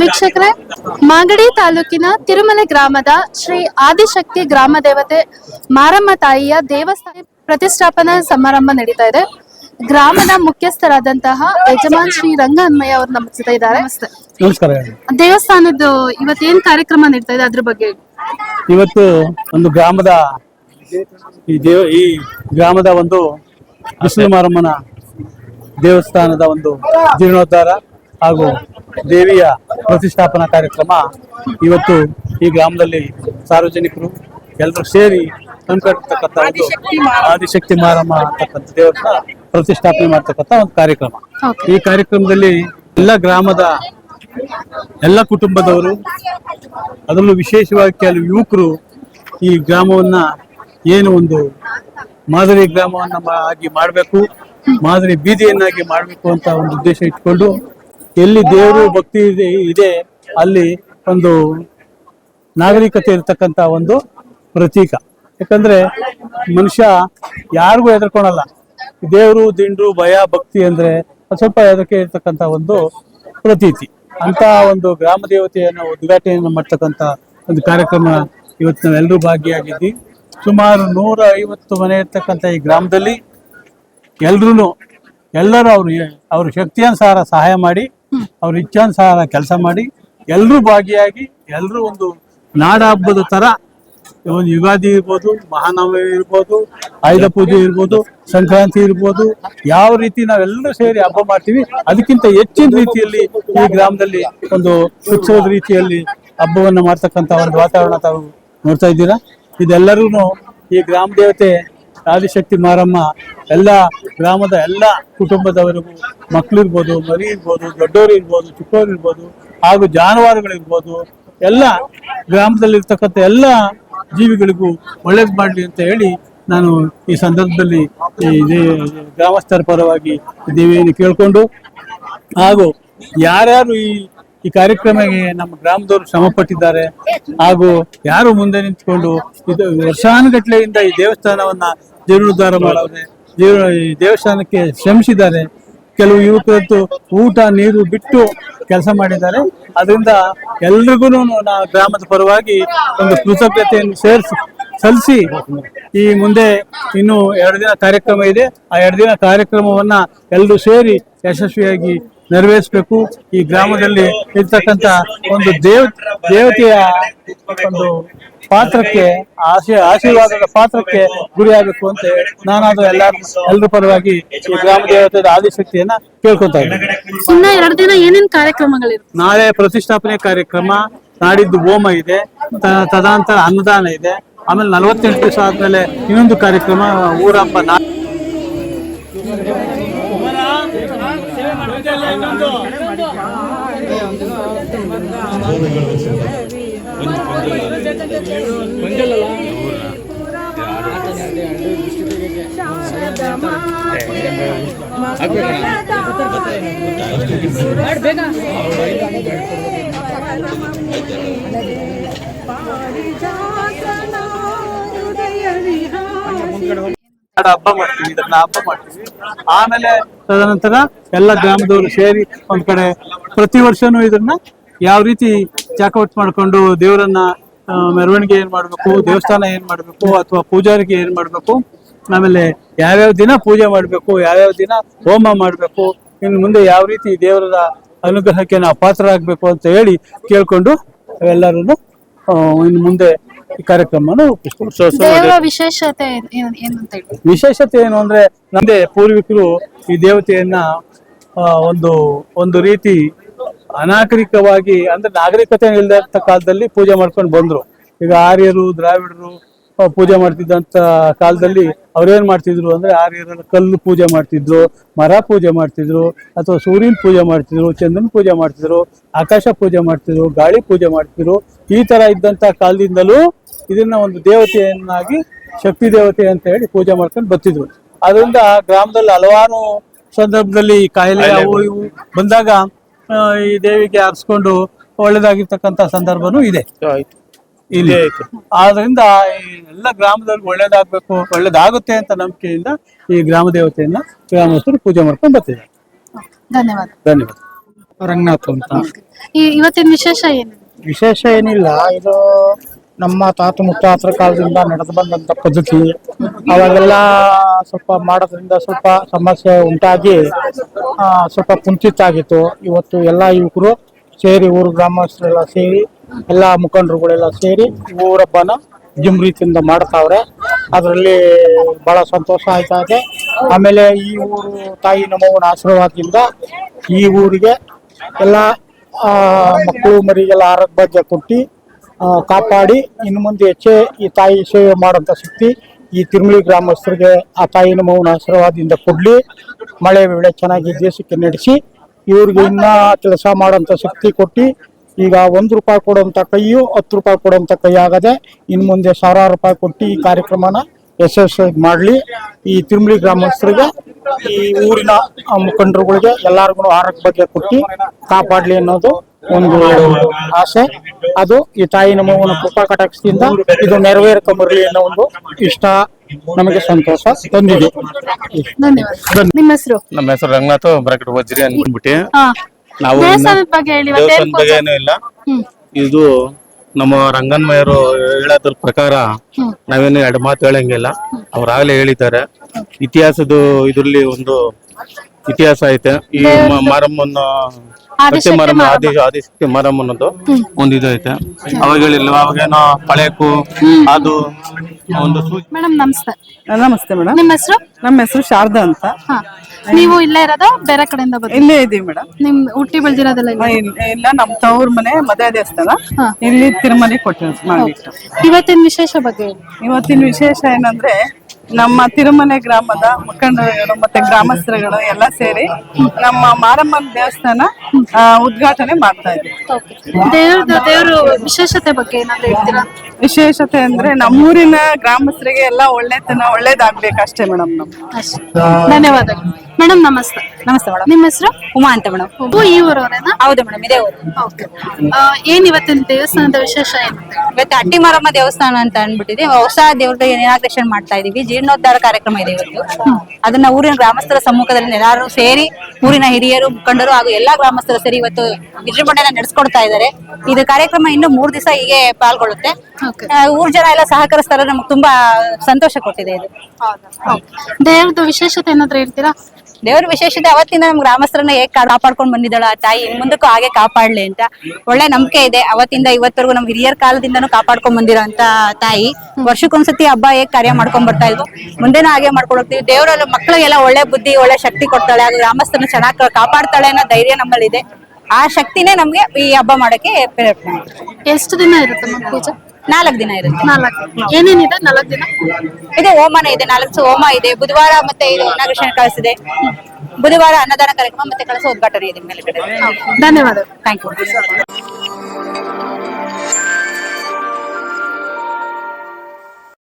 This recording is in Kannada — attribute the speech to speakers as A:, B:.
A: ವೀಕ್ಷಕರೇ ಮಾಗಡಿ ತಾಲೂಕಿನ ತಿರುಮಲೆ ಗ್ರಾಮದ ಶ್ರೀ ಆದಿಶಕ್ತಿ ಗ್ರಾಮ ದೇವತೆ ಮಾರಮ್ಮ ತಾಯಿಯ ದೇವಸ್ಥಾನ ಪ್ರತಿಷ್ಠಾಪನಾ ಸಮಾರಂಭ ನಡೀತಾ ಇದೆ. ಗ್ರಾಮದ ಮುಖ್ಯಸ್ಥರಾದಂತಹ ಯಜಮಾನ್ ಶ್ರೀ ರಂಗ ಅನ್ಮಯ್ಯ ಅವರು ನಮ್ಮ ಜೊತೆ ಇದ್ದಾರೆ
B: ನಮಸ್ಕಾರ.
A: ದೇವಸ್ಥಾನದ್ದು ಇವತ್ತೇನ್ ಕಾರ್ಯಕ್ರಮ ನಡೀತಾ ಇದೆ ಅದ್ರ ಬಗ್ಗೆ
B: ಇವತ್ತು ಒಂದು ಗ್ರಾಮದ ಈ ದೇವ, ಈ ಗ್ರಾಮದ ಒಂದು ಬಿಸಿಲು ಮಾರಮ್ಮನ ದೇವಸ್ಥಾನದ ಒಂದು ಜೀರ್ಣೋದ್ಧಾರ ಹಾಗೂ ದೇವಿಯ ಪ್ರತಿಷ್ಠಾಪನಾ ಕಾರ್ಯಕ್ರಮ ಇವತ್ತು ಈ ಗ್ರಾಮದಲ್ಲಿ ಸಾರ್ವಜನಿಕರು ಎಲ್ಲರೂ ಸೇರಿ ತಂದ್ಕೊಂಡಿರ್ತಕ್ಕಂಥ ಒಂದು ಆದಿಶಕ್ತಿ ಮಾರಮ್ಮ ಅಂತಕ್ಕಂಥ ದೇವಸ್ಥಾನ ಪ್ರತಿಷ್ಠಾಪನೆ ಮಾಡ್ತಕ್ಕಂಥ ಒಂದು ಕಾರ್ಯಕ್ರಮ. ಈ ಕಾರ್ಯಕ್ರಮದಲ್ಲಿ ಎಲ್ಲ ಗ್ರಾಮದ ಎಲ್ಲ ಕುಟುಂಬದವರು, ಅದರಲ್ಲೂ ವಿಶೇಷವಾಗಿ ಕೆಲವು ಯುವಕರು ಈ ಗ್ರಾಮವನ್ನ ಏನು ಒಂದು ಮಾದರಿ ಗ್ರಾಮವನ್ನು ಆಗಿ ಮಾಡಬೇಕು, ಮಾದರಿ ಬೀದಿಯನ್ನಾಗಿ ಮಾಡಬೇಕು ಅಂತ ಒಂದು ಉದ್ದೇಶ ಇಟ್ಕೊಂಡು ಎಲ್ಲಿ ದೇವರು ಭಕ್ತಿ ಇದೆ ಅಲ್ಲಿ ಒಂದು ನಾಗರಿಕತೆ ಇರತಕ್ಕಂತ ಒಂದು ಪ್ರತೀಕ. ಯಾಕಂದ್ರೆ ಮನುಷ್ಯ ಯಾರಿಗೂ ಹೆದರ್ಕೊಳಲ್ಲ. ದೇವರು, ದಿಂಡ್ರು, ಭಯ, ಭಕ್ತಿ ಅಂದ್ರೆ ಸ್ವಲ್ಪ ಹೆದರಿಕೆ ಇರ್ತಕ್ಕಂತ ಒಂದು ಪ್ರತೀತಿ. ಅಂತ ಒಂದು ಗ್ರಾಮ ದೇವತೆಯನ್ನು ಉದ್ಘಾಟನೆಯನ್ನು ಮಾಡ್ತಕ್ಕಂತ ಒಂದು ಕಾರ್ಯಕ್ರಮ ಇವತ್ತು ನಾವೆಲ್ಲರೂ ಭಾಗಿಯಾಗಿದ್ವಿ ಸುಮಾರು ನೂರ ಐವತ್ತು ಮನೆ ಇರ್ತಕ್ಕಂಥ ಈ ಗ್ರಾಮದಲ್ಲಿ ಎಲ್ರೂ ಎಲ್ಲರೂ ಅವರು ಅವ್ರ ಶಕ್ತಿಯಾನುಸಾರ ಸಹಾಯ ಮಾಡಿ, ಅವ್ರ ಇಚ್ಛಾನುಸಾರ ಕೆಲಸ ಮಾಡಿ ಎಲ್ಲರೂ ಭಾಗಿಯಾಗಿ ಎಲ್ಲರೂ ಒಂದು ನಾಡ ಹಬ್ಬದ ತರ ಒಂದು ಯುಗಾದಿ ಇರ್ಬೋದು, ಮಹಾನವಮಿ ಇರ್ಬೋದು, ಆಯುಧ ಪೂಜೆ ಇರ್ಬೋದು, ಸಂಕ್ರಾಂತಿ ಇರ್ಬೋದು, ಯಾವ ರೀತಿ ನಾವೆಲ್ಲರೂ ಸೇರಿ ಹಬ್ಬ ಮಾಡ್ತೀವಿ. ಅದಕ್ಕಿಂತ ಹೆಚ್ಚಿನ ರೀತಿಯಲ್ಲಿ ಈ ಗ್ರಾಮದಲ್ಲಿ ಒಂದು ಉತ್ಸವದ ರೀತಿಯಲ್ಲಿ ಹಬ್ಬವನ್ನು ಮಾಡ್ತಕ್ಕಂಥ ಒಂದು ವಾತಾವರಣ ತಾವು ನೋಡ್ತಾ ಇದ್ದೀರಾ? ಇದೆಲ್ಲರೂ ಈ ಗ್ರಾಮ ದೇವತೆ ಆದಿಶಕ್ತಿ ಮಾರಮ್ಮ ಎಲ್ಲ ಗ್ರಾಮದ ಎಲ್ಲ ಕುಟುಂಬದವರಿಗೂ ಮಕ್ಕಳಿರ್ಬೋದು ಮರಿ ಇರ್ಬೋದು ದೊಡ್ಡವರು ಇರ್ಬೋದು, ಚಿಕ್ಕವರು ಇರ್ಬೋದು ಹಾಗೂ ಜಾನುವಾರುಗಳಿರ್ಬೋದು ಎಲ್ಲ ಗ್ರಾಮದಲ್ಲಿರ್ತಕ್ಕಂಥ ಎಲ್ಲ ಜೀವಿಗಳಿಗೂ ಒಳ್ಳೇದು ಮಾಡಲಿ ಅಂತ ಹೇಳಿ ನಾನು ಈ ಸಂದರ್ಭದಲ್ಲಿ ಈ ಗ್ರಾಮಸ್ಥರ ಪರವಾಗಿ ದೇವಿಯನ್ನು ಕೇಳಿಕೊಂಡು ಹಾಗೂ ಯಾರ್ಯಾರು ಈ ಈ ಕಾರ್ಯಕ್ರಮಕ್ಕೆ ನಮ್ಮ ಗ್ರಾಮದವರು ಶ್ರಮ ಪಟ್ಟಿದ್ದಾರೆ ಹಾಗೂ ಯಾರು ಮುಂದೆ ನಿಂತ್ಕೊಂಡು ಇದು ವರ್ಷಾನುಗಟ್ಲೆಯಿಂದ ಈ ದೇವಸ್ಥಾನವನ್ನ ಜೀರ್ಣೋದ್ಧಾರ ಮಾಡವ್ರೆ ಈ ದೇವಸ್ಥಾನಕ್ಕೆ ಶ್ರಮಿಸಿದ್ದಾರೆ. ಕೆಲವು ಯುವಕರಂತೂ ಊಟ, ನೀರು ಬಿಟ್ಟು ಕೆಲಸ ಮಾಡಿದ್ದಾರೆ. ಅದರಿಂದ ಎಲ್ರಿಗೂ ನಾವು ಗ್ರಾಮದ ಪರವಾಗಿ ಒಂದು ಕೃತಜ್ಞತೆಯನ್ನು ಸೇರಿಸಿ, ಸಲ್ಲಿಸಿ ಈ ಮುಂದೆ ಇನ್ನು ಎರಡು ದಿನ ಕಾರ್ಯಕ್ರಮ ಇದೆ. ಆ ಎರಡು ದಿನ ಕಾರ್ಯಕ್ರಮವನ್ನ ಎಲ್ಲರೂ ಸೇರಿ ಯಶಸ್ವಿಯಾಗಿ ನೆರವೇರಿಸಬೇಕು. ಈ ಗ್ರಾಮದಲ್ಲಿ ಇರ್ತಕ್ಕಂಥ ಒಂದು ದೇವ ದೇವತೆಯ ಒಂದು ಪಾತ್ರಕ್ಕೆ ಆಶೀ ಆಶೀರ್ವಾದದ ಪಾತ್ರಕ್ಕೆ ಗುರಿಯಾಗಬೇಕು ಅಂತ ನಾನಾದ್ರೂ ಎಲ್ಲಾರು ಎಲ್ಲರ ಪರವಾಗಿ ಈ ಗ್ರಾಮ ದೇವತೆಯ ಆದಿಶಕ್ತಿಯನ್ನ ಕೇಳ್ಕೊತಾ ಇದ್ದೀನಿ.
A: ಇನ್ನ ಎರಡು ದಿನ ಏನೇನ್ ಕಾರ್ಯಕ್ರಮಗಳಿವೆ?
B: ನಾಳೆ ಪ್ರತಿಷ್ಠಾಪನೆ ಕಾರ್ಯಕ್ರಮ ನಾಡಿದ್ದು ಹೋಮ ಇದೆ ತ- ತದನಂತರ ಅನ್ನದಾನ ಇದೆ. ಆಮೇಲೆ ನಲವತ್ತೆಂಟು ದಿವಸ ಆದ್ಮೇಲೆ ಇನ್ನೊಂದು ಕಾರ್ಯಕ್ರಮ ಊರಪ್ಪ ನಾ ನಾಡ ಹಬ್ಬ ಮಾಡ್ತೀವಿ ಇದನ್ನ ಹಬ್ಬ ಮಾಡ್ತೀವಿ ಆಮೇಲೆ ತದನಂತರ ಎಲ್ಲ ಗ್ರಾಮದವರು ಸೇರಿ ಒಂದ್ ಕಡೆ ಪ್ರತಿ ವರ್ಷನೂ ಇದನ್ನ ಯಾವ ರೀತಿ ಚಾಕೌಟ್ ಮಾಡ್ಕೊಂಡು ದೇವರನ್ನ ಮೆರವಣಿಗೆ ಏನ್ ಮಾಡ್ಬೇಕು, ದೇವಸ್ಥಾನ ಏನ್ ಮಾಡ್ಬೇಕು, ಅಥವಾ ಪೂಜಾರಿಗೆ ಏನ್ ಮಾಡ್ಬೇಕು, ಆಮೇಲೆ ಯಾವ್ಯಾವ ದಿನ ಪೂಜೆ ಮಾಡ್ಬೇಕು, ಯಾವ್ಯಾವ ದಿನ ಹೋಮ ಮಾಡ್ಬೇಕು ಇನ್ನು ಮುಂದೆ ಯಾವ ರೀತಿ ದೇವರ ಅನುಗ್ರಹಕ್ಕೆ ನಾವು ಪಾತ್ರರಾಗಬೇಕು ಅಂತ ಹೇಳಿ ಕೇಳ್ಕೊಂಡು ಎಲ್ಲರೂ ಇನ್ನು ಮುಂದೆ ಈ ಕಾರ್ಯಕ್ರಮವನ್ನು
A: ದೇವರ ವಿಶೇಷತೆ ಏನ್- ಏನ್- ಏನಂತ ಹೇಳಿ?
B: ವಿಶೇಷತೆ ಏನು ಅಂದ್ರೆ ನಮ್ದೇ ಪೂರ್ವಿಕರು ಈ ದೇವತೆಯನ್ನ ಆ, ಒಂದು ಒಂದು ರೀತಿ ಅನಾಗರಿಕವಾಗಿ ಅಂದ್ರೆ ನಾಗರಿಕತೆ ಇಲ್ಲದ ಕಾಲದಲ್ಲಿ ಪೂಜೆ ಮಾಡ್ಕೊಂಡು ಬಂದ್ರು. ಈಗ ಆರ್ಯರು ದ್ರಾವಿಡರು ಆ, ಪೂಜೆ ಮಾಡ್ತಿದ್ದಂತ ಕಾಲದಲ್ಲಿ ಅವ್ರೇನ್ ಮಾಡ್ತಿದ್ರು ಅಂದ್ರೆ ಆರ್ಯರ ಕಲ್ಲು ಪೂಜೆ ಮಾಡ್ತಿದ್ರು ಮರ ಪೂಜೆ ಮಾಡ್ತಿದ್ರು ಅಥವಾ ಸೂರ್ಯನ ಪೂಜೆ ಮಾಡ್ತಿದ್ರು ಚಂದ್ರನ ಪೂಜೆ ಮಾಡ್ತಿದ್ರು ಆಕಾಶ ಪೂಜೆ ಮಾಡ್ತಿದ್ರು ಗಾಳಿ ಪೂಜೆ ಮಾಡ್ತಿದ್ರು ಈ ತರ ಇದ್ದಂತ ಕಾಲದಿಂದಲೂ ಇದನ್ನ ಒಂದು ದೇವತೆಯನ್ನಾಗಿ ಶಕ್ತಿ ದೇವತೆ ಅಂತ ಹೇಳಿ ಪೂಜೆ ಮಾಡ್ಕೊಂಡು ಬರ್ತಿದ್ರು. ಅದರಿಂದ ಗ್ರಾಮದಲ್ಲಿ ಹಲವಾರು ಸಂದರ್ಭದಲ್ಲಿ ಈ ಕಾಯಿಲೆ ಅವು ಇವು ಬಂದಾಗ ಆ, ಈ ದೇವಿಗೆ ಆರಿಸ್ಕೊಂಡು ಒಳ್ಳೇದಾಗಿರ್ತಕ್ಕಂಥ ಸಂದರ್ಭನೂ ಇದೆ. ಇಲ್ಲಿ. ಆದ್ರಿಂದ ಈ ಎಲ್ಲ ಗ್ರಾಮದಲ್ಲಿ ಒಳ್ಳೇದಾಗಬೇಕು ಒಳ್ಳೇದಾಗುತ್ತೆ ಅಂತ ನಂಬಿಕೆಯಿಂದ ಈ ಗ್ರಾಮ ದೇವತೆಯನ್ನ ಗ್ರಾಮಸ್ಥರು ಪೂಜೆ ಮಾಡ್ಕೊಂಡು ಬರ್ತಿದ್ದಾರೆ.
A: ಧನ್ಯವಾದ.
B: ಧನ್ಯವಾದ. ರಂಗನಾಥ್ ಅಂತ.
A: ಇವತ್ತಿನ ವಿಶೇಷ ಏನು
C: ವಿಶೇಷ ಏನಿಲ್ಲ ಇದು ನಮ್ಮ ತಾತ ಮುತ್ತಾತರ ಕಾಲದಿಂದ ನಡೆದು ಬಂದಂತ ಪದ್ಧತಿ, ಅವಾಗೆಲ್ಲ ಸ್ವಲ್ಪ ಮಾಡೋದ್ರಿಂದ ಸ್ವಲ್ಪ ಸಮಸ್ಯೆ ಉಂಟಾಗಿ ಸ್ವಲ್ಪ ಕುಂಠಿತ ಇವತ್ತು ಎಲ್ಲ ಯುವಕರು ಸೇರಿ, ಊರು ಗ್ರಾಮಸ್ಥರೆಲ್ಲ ಸೇರಿ, ಎಲ್ಲ ಮುಖಂಡರುಗಳೆಲ್ಲ ಸೇರಿ ಊರಬ್ಬನ ಜಿಮ್ ರೀತಿಯಿಂದ ಮಾಡ್ತಾವ್ರೆ. ಅದರಲ್ಲಿ ಬಹಳ ಸಂತೋಷ ಆಯ್ತಾ ಇದೆ ಆಮೇಲೆ ಈ ಊರು ತಾಯಿ ನಮ್ಮವನ ಆಶೀರ್ವಾದದಿಂದ ಈ ಊರಿಗೆ ಎಲ್ಲ ಮಕ್ಕಳು ಮರಿಗೆಲ್ಲ ಆರೋಗ್ಯ ಕೊಟ್ಟು ಕಾಪಾಡಿ, ಇನ್ನು ಮುಂದೆ ಹೆಚ್ಚೆ ಈ ತಾಯಿ ಸೇವೆ ಮಾಡುವಂಥ ಶಕ್ತಿ ಈ ತಿರುಮಳಿ ಗ್ರಾಮಸ್ಥರಿಗೆ ಆ ತಾಯಿನ ಮೌನ ಆಶೀರ್ವಾದದಿಂದ ಕೊಡ್ಲಿ. ಮಳೆ ವೇಳೆ ಚೆನ್ನಾಗಿ ದೇಶಕ್ಕೆ ನಡೆಸಿ, ಇವ್ರಿಗೆ ಇನ್ನೂ ಕೆಲಸ ಮಾಡೋಂಥ ಶಕ್ತಿ ಕೊಟ್ಟು, ಈಗ ಒಂದು ರೂಪಾಯಿ ಕೊಡುವಂಥ ಕೈಯು ಹತ್ತು ರೂಪಾಯಿ ಕೊಡುವಂಥ ಕೈ ಆಗದೆ, ಇನ್ನು ಮುಂದೆ ಸಾವಿರಾರು ರೂಪಾಯಿ ಕೊಟ್ಟು ಈ ಕಾರ್ಯಕ್ರಮನ ಯಶಸ್ವಿ ಮಾಡಲಿ. ಈ ತಿರುಮಳಿ ಗ್ರಾಮಸ್ಥರಿಗೆ, ಈ ಊರಿನ ಮುಖಂಡರುಗಳಿಗೆ ಎಲ್ಲಾರ್ಗು ಆರೋಗ್ಯ ಬಗ್ಗೆ ಕೊಟ್ಟು ಕಾಪಾಡ್ಲಿ ಅನ್ನೋದು ಒಂದು ಆಸೆ. ಅದು ಈ ತಾಯಿ ನಮ್ಮವನ ಕೃಪಾ ಕಟಾಕ್ಷದಿಂದ ಇದು ಬರಲಿ ಅನ್ನೋ ಒಂದು ಇಷ್ಟ ನಮಗೆ ಸಂತೋಷ ತಂದಿದೆ.
A: ನಿಮ್ಮ ಹೆಸರು?
D: ನಮ್ಮ ಹೆಸರು ರಂಗನಾಥ್ ಬ್ರಾಕೆಟ್ ವಜ್ರಿ ಅಂದ್ಬಿಟ್ಟು
A: ಹಾ.
D: ನಾವು
A: ದೇವಸ್ಥಾನದ ಬಗ್ಗೆ ಹೇಳಿ ಇವತ್ತೇನ್
D: ದೇವಸ್ಥಾನದ ಬಗ್ಗೆ ಏನೂ ಇಲ್ಲ.
A: ಹ್ಮ್.
D: ಇದು ನಮ್ಮ ರಂಗನ್ಮಯರು ಹೇಳೋದ್ರ ಪ್ರಕಾರ. ನಾವೇನು ಎರಡು ಮಾತು ಹೇಳಂಗಿಲ್ಲ. ಅವ್ರಾಗಲೇ ಹೇಳಿದ್ದಾರೆ. ಇತಿಹಾಸದ ಇದರಲ್ಲಿ ಒಂದು ಇತಿಹಾಸ ಐತೆ. ಈ ಮ- ಮಾರಮ್ಮನ
A: ಆದಿಶಕ್ತಿ
D: ಮರ ಮಾರಮ್ಮ. ಆದಿ ಆದಿಶಕ್ತಿ ಮಾರಮ್ಮನದು ಒಂದು ಇದು ಐತೆ ಅವಾಗ ಹೇಳಿಲ್ಲ ಅವಾಗೇನೋ ಪಳೆಕು ಅದು ಒಂದು ಸೂಚಿ
A: ಮೇಡಮ್ ನಮಸ್ತೆ.
E: ನಮಸ್ತೆ ಮೇಡಮ್.
A: ನಿಮ್ಮ ಹೆಸರು?
E: ನಮ್ಮ ಹೆಸರು ಶಾರದಾ ಅಂತ.
A: ಹಾ. ನೀವು ಇಲ್ಲೇ ಇರೋದ ಬೇರೆ ಕಡೆಯಿಂದ ಬರ್ತೀವಿ
E: ಇಲ್ಲೇ ಇದೀವಿ ಮೇಡಮ್.
A: ನಿಮ್ ಹುಟ್ಟಿ ಬೆಳೆದಿರೋದೆಲ್ಲ ಇಲ್ಲ?
E: ಇಲ್ಲ ನಮ್ಮ ತವ್ರ ಮನೆ ಮದುವೆ ದೇವಸ್ಥಾನ. ಇಲ್ಲಿ ತಿರುಮಲೆ ಕೊಟ್ಟಿರೋದು ಮಾಡಿಟ್ಟು.
A: ಇವತ್ತಿನ ವಿಶೇಷ ಬಗ್ಗೆ ಹೇಳಿ.
E: ಇವತ್ತಿನ ವಿಶೇಷ ಏನಂದ್ರೆ ನಮ್ಮ ತಿರುಮನೆ ಗ್ರಾಮದ ಮುಖಂಡರುಗಳು ಮತ್ತೆ ಗ್ರಾಮಸ್ಥರುಗಳು ಎಲ್ಲ ಸೇರಿ ನಮ್ಮ ಮಾರಮ್ಮನ ದೇವಸ್ಥಾನ ಉದ್ಘಾಟನೆ ಮಾಡ್ತಾ ಇದ್ದೀವಿ.
A: ದೇವ್ರ ವಿಶೇಷತೆ ಬಗ್ಗೆ ಏನಾದ್ರು ಹೇಳ್ತೀರಾ?
E: ವಿಶೇಷತೆ ಅಂದ್ರೆ ನಮ್ಮೂರಿನ ಗ್ರಾಮಸ್ಥರಿಗೆ ಎಲ್ಲ ಒಳ್ಳೆತನ ಒಳ್ಳೇದಾಗ್ಬೇಕಷ್ಟೇ ಮೇಡಮ್ ನಮ್
A: ಅಷ್ಟೇ. ಧನ್ಯವಾದಗಳು. ಮೇಡಮ್ ನಮಸ್ತೆ.
F: ನಮಸ್ತೆ ಮೇಡಮ್.
A: ನಿಮ್ಮ ಹೆಸರು?
F: ಉಮಾ ಅಂತ ಮೇಡಮ್.
A: ಈ ಊರವರೇನಾ?
F: ಹೌದು ಮೇಡಮ್ ಇದೇ ಊರು.
A: ಏನ್ ಇವತ್ತಿನ ದೇವಸ್ಥಾನದ ವಿಶೇಷ ಏನು?
F: ಇವತ್ತು ಅಟ್ಟಿ ಮಾರಮ್ಮ ದೇವಸ್ಥಾನ ಅಂತ ಅನ್ಬಿಟ್ಟಿದೆ ಹೊಸ ದೇವ್ರದ ಇನಾಗ್ರೇಷನ್ ಮಾಡ್ತಾ ಇದೀವಿ. ಜೀರ್ಣೋದ್ಧಾರ ಕಾರ್ಯಕ್ರಮ ಇದೆ ಇವತ್ತು. ಅದನ್ನ ಊರಿನ ಗ್ರಾಮಸ್ಥರ ಸಮ್ಮುಖದಲ್ಲಿ ಎಲ್ಲರೂ ಸೇರಿ ಊರಿನ ಹಿರಿಯರು ಮುಖಂಡರು ಹಾಗೂ ಎಲ್ಲಾ ಗ್ರಾಮಸ್ಥರು ಸೇರಿ ಇವತ್ತು ವಿಜೃಂಭಣೆನ ನಡೆಸ್ಕೊಡ್ತಾ ಇದ್ದಾರೆ. ಇದು ಕಾರ್ಯಕ್ರಮ ಇನ್ನು ಮೂರ್ ದಿವಸ ಹೀಗೆ ಪಾಲ್ಗೊಳ್ಳುತ್ತೆ. ಊರ್ ಜನ ಎಲ್ಲ ಸಹಕರಿಸ್ತಾರೆ ನಮ್ಗೆ ತುಂಬಾ ಸಂತೋಷ ಕೊಟ್ಟಿದೆ ಇದು.
A: ದೇವ್ರದ್ದು ವಿಶೇಷತೆ ಏನಾದ್ರೂ ಹೇಳ್ತೀರಾ?
F: ದೇವ್ರ ವಿಶೇಷತೆ ಅವತ್ತಿಂದ ನಮ್ ಗ್ರಾಮಸ್ಥರನ್ನ ಹೇಗ್ ಕಾಪಾಡ್ಕೊಂಡ್ ಬಂದಿದ್ದಾಳ? ಆ ತಾಯಿ ಇನ್ ಮುಂದಕ್ಕೂ ಹಾಗೆ ಕಾಪಾಡ್ಲಿ ಅಂತ. ಒಳ್ಳೆ ನಂಬಿಕೆ ಇದೆ. ಅವತ್ತಿಂದ ಇವತ್ತರೆಗೂ ನಮ್ ಹಿರಿಯರ ಕಾಲದಿಂದನೂ ಕಾಪಾಡ್ಕೊಂಡ್ ಬಂದಿರೋ ಅಂತ ತಾಯಿ. ವರ್ಷಕ್ಕೊಂದ್ಸತಿ ಹಬ್ಬ ಹೇಗ್ ಕಾರ್ಯ ಮಾಡ್ಕೊಂಡ್ ಬರ್ತಾ ಇದ್ವು? ಮುಂದೆನೂ ಹಾಗೆ ಮಾಡ್ಕೊಂಡು ಹೋಗ್ತೀವಿ. ದೇವರಲ್ಲಿ ಮಕ್ಕಳಿಗೆಲ್ಲ ಒಳ್ಳೆ ಬುದ್ಧಿ, ಒಳ್ಳೆ ಶಕ್ತಿ ಕೊಡ್ತಾಳೆ. ಹಾಗೂ ಗ್ರಾಮಸ್ಥರನ್ನ ಚೆನ್ನಾಗಿ ಕಾಪಾಡ್ತಾಳೆ ಅನ್ನೋ ಧೈರ್ಯ ನಮ್ಮಲ್ಲಿದೆ. ಆ ಶಕ್ತಿನೇ ನಮ್ಗೆ ಈ ಹಬ್ಬ ಮಾಡಕ್ಕೆ ಪ್ರೇರಣೆ
A: ಎಷ್ಟು ದಿನ ಇರುತ್ತೆ ಪೂಜೆ?
F: ನಾಲ್ಕು ದಿನ ಇರುತ್ತೆ.
A: ನಾಲ್ಕು ಏನೇನಿದೆ ನಾಲ್ಕು ದಿನ?
F: ಇದೆ ಹೋಮನ ಇದೆ ನಾಲ್ಕು ದಿವಸ ಹೋಮ ಇದೆ. ಬುಧವಾರ ಮತ್ತೆ ಇದು ನಾಗೇಶ್ವರ ಕಳಿಸಿದೆ. ಬುಧವಾರ ಅನ್ನದಾನ ಕಾರ್ಯಕ್ರಮ ಮತ್ತೆ ಕಳಸ ಉದ್ಘಾಟನೆ ಇದೆ ಮೇಲ್ಗಡೆ
A: ಧನ್ಯವಾದಗಳು.
F: Thank you